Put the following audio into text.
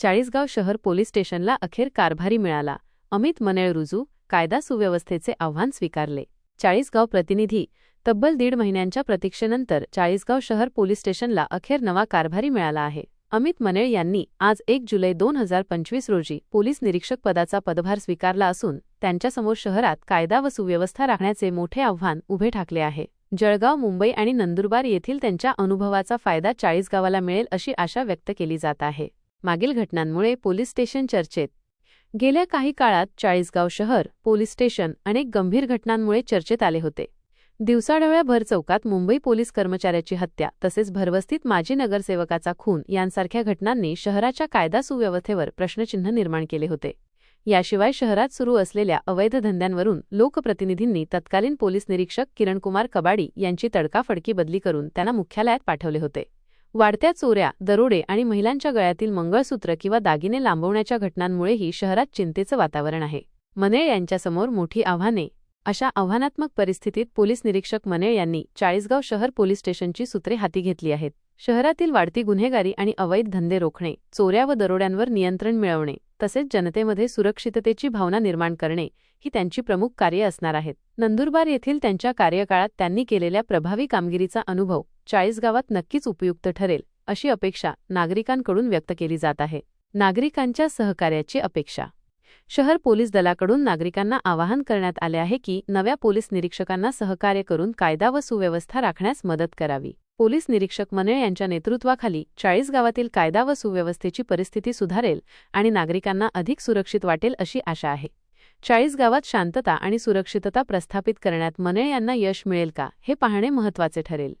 चाळीसगाव शहर पोलीस स्टेशनला अखेर कारभारी मिळाला. अमित मनेळ रुजू कायदा सुव्यवस्थेचे आव्हान स्वीकारले. चाळीसगाव प्रतिनिधी तब्बल दीड महिन्यांच्या प्रतीक्षेनंतर चाळीसगाव शहर पोलीस स्टेशनला अखेर नवा कारभारी मिळाला आहे. अमित मनेळ यांनी आज एक जुलै दोन हजार पंचवीस रोजी पोलीस निरीक्षक पदाचा पदभार स्वीकारला असून त्यांच्यासमोर शहरात कायदा व सुव्यवस्था राखण्याचे मोठे आव्हान उभे ठाकले आहे. जळगाव मुंबई आणि नंदुरबार येथील त्यांच्या अनुभवाचा फायदा चाळीसगावाला मिळेल अशी आशा व्यक्त केली जात आहे. मागील घटनांमुळे पोलीस स्टेशन चर्चेत. गेल्या काही काळात चाळीसगाव शहर पोलीस स्टेशन अनेक गंभीर घटनांमुळे चर्चेत आले होते. दिवसाढवळ्याभर चौकात मुंबई पोलीस कर्मचाऱ्याची हत्या तसेच भरवस्तीत माजी नगरसेवकाचा खून यांसारख्या घटनांनी शहराच्या कायदा सुव्यवस्थेवर प्रश्नचिन्ह निर्माण केले होते. याशिवाय शहरात सुरू असलेल्या अवैध धंद्यांवरून लोकप्रतिनिधींनी तत्कालीन पोलीस निरीक्षक किरणकुमार कबाडी यांची तडकाफडकी बदली करून त्यांना मुख्यालयात पाठवले होते. वाढत्या चोऱ्या दरोडे आणि महिलांच्या गळ्यातील मंगळसूत्र किंवा दागिने लांबवण्याच्या घटनांमुळेही शहरात चिंतेचं वातावरण आहे. मनेळ यांच्यासमोर मोठी आव्हाने. अशा आव्हानात्मक परिस्थितीत पोलीस निरीक्षक मनेळ यांनी चाळीसगाव शहर पोलीस स्टेशनची सूत्रे हाती घेतली आहेत. शहरातील वाढती गुन्हेगारी आणि अवैध धंदे रोखणे चोऱ्या व दरोड्यांवर नियंत्रण मिळवणे. तसेच जनतेमध्ये सुरक्षिततेची भावना निर्माण करणे ही त्यांची प्रमुख कार्ये असणार आहेत. नंदुरबार येथील त्यांच्या कार्यकाळात त्यांनी केलेल्या प्रभावी कामगिरीचा अनुभव चाळीसगावात नक्कीच उपयुक्त ठरेल अशी अपेक्षा नागरिकांकडून व्यक्त केली जात आहे. नागरिकांच्या सहकार्याची अपेक्षा. शहर पोलीस दलाकडून नागरिकांना आवाहन करण्यात आले आहे की नव्या पोलीस निरीक्षकांना सहकार्य करून कायदा व सुव्यवस्था राखण्यास मदत करावी. पोलीस निरीक्षक मनेळ यांच्या नेतृत्वाखाली चाळीस गावातील कायदा व सुव्यवस्थेची परिस्थिती सुधारेल आणि नागरिकांना अधिक सुरक्षित वाटेल अशी आशा आहे. चाळीस गावात शांतता आणि सुरक्षितता प्रस्थापित करण्यात मनेळ यांना यश मिळेल का हे पाहणे महत्त्वाचे ठरेल.